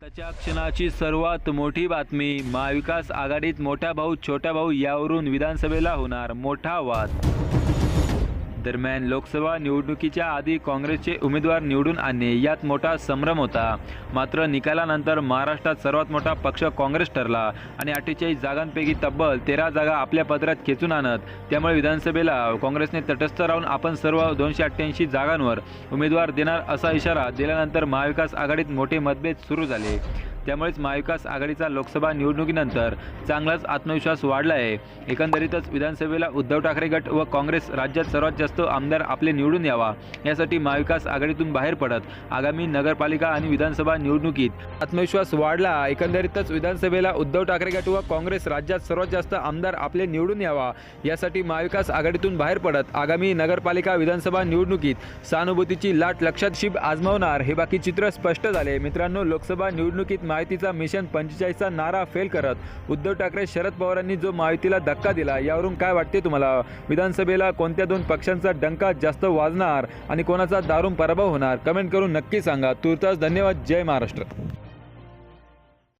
त्याच्या क्षणाची सर्वात मोठी बातमी महाविकास आघाडीत मोठा भाऊ छोटा भाऊ यावरून विधानसभेला होणार मोठा वाद. दरम्यान लोकसभा निवडणुकीच्या आधी काँग्रेसचे उमेदवार निवडून आणणे यात मोठा संभ्रम होता. मात्र निकालानंतर महाराष्ट्रात सर्वात मोठा पक्ष काँग्रेस ठरला आणि अठ्ठेचाळीस जागांपैकी तब्बल तेरा जागा आपल्या पदरात खेचून आणत. त्यामुळे विधानसभेला काँग्रेसने तटस्थ राहून आपण सर्व दोनशे अठ्ठ्याऐंशी जागांवर उमेदवार देणार असा इशारा दिल्यानंतर महाविकास आघाडीत मोठे मतभेद सुरू झाले. त्यामुळेच महाविकास आघाडीचा लोकसभा निवडणुकीनंतर चांगलाच आत्मविश्वास वाढला आहे एकंदरीतच विधानसभेला उद्धव ठाकरे गट व काँग्रेस राज्यात सर्वात जास्त आमदार आपले निवडून यावा यासाठी महाविकास आघाडीतून बाहेर पडत आगामी नगरपालिका आणि विधानसभा निवडणुकीत आत्मविश्वास वाढला. एकंदरीतच विधानसभेला उद्धव ठाकरे गट व काँग्रेस राज्यात सर्वात जास्त आमदार आपले निवडून यावा यासाठी महाविकास आघाडीतून बाहेर पडत आगामी नगरपालिका विधानसभा निवडणुकीत सहानुभूतीची लाट लक्षात शिब आजमावणार हे बाकी चित्र स्पष्ट झाले. मित्रांनो लोकसभा निवडणुकीत माहितीचा मिशन पंचेचाळीसचा नारा फेल करत उद्धव ठाकरे शरद पवारांनी जो माहितीला धक्का दिला यावरून काय वाटते तुम्हाला? विधानसभेला कोणत्या दोन पक्षांचा डंका जास्त वाजणार आणि कोणाचा दारूण पराभव होणार? कमेंट करून नक्की सांगा. तुर्तास धन्यवाद. जय महाराष्ट्र.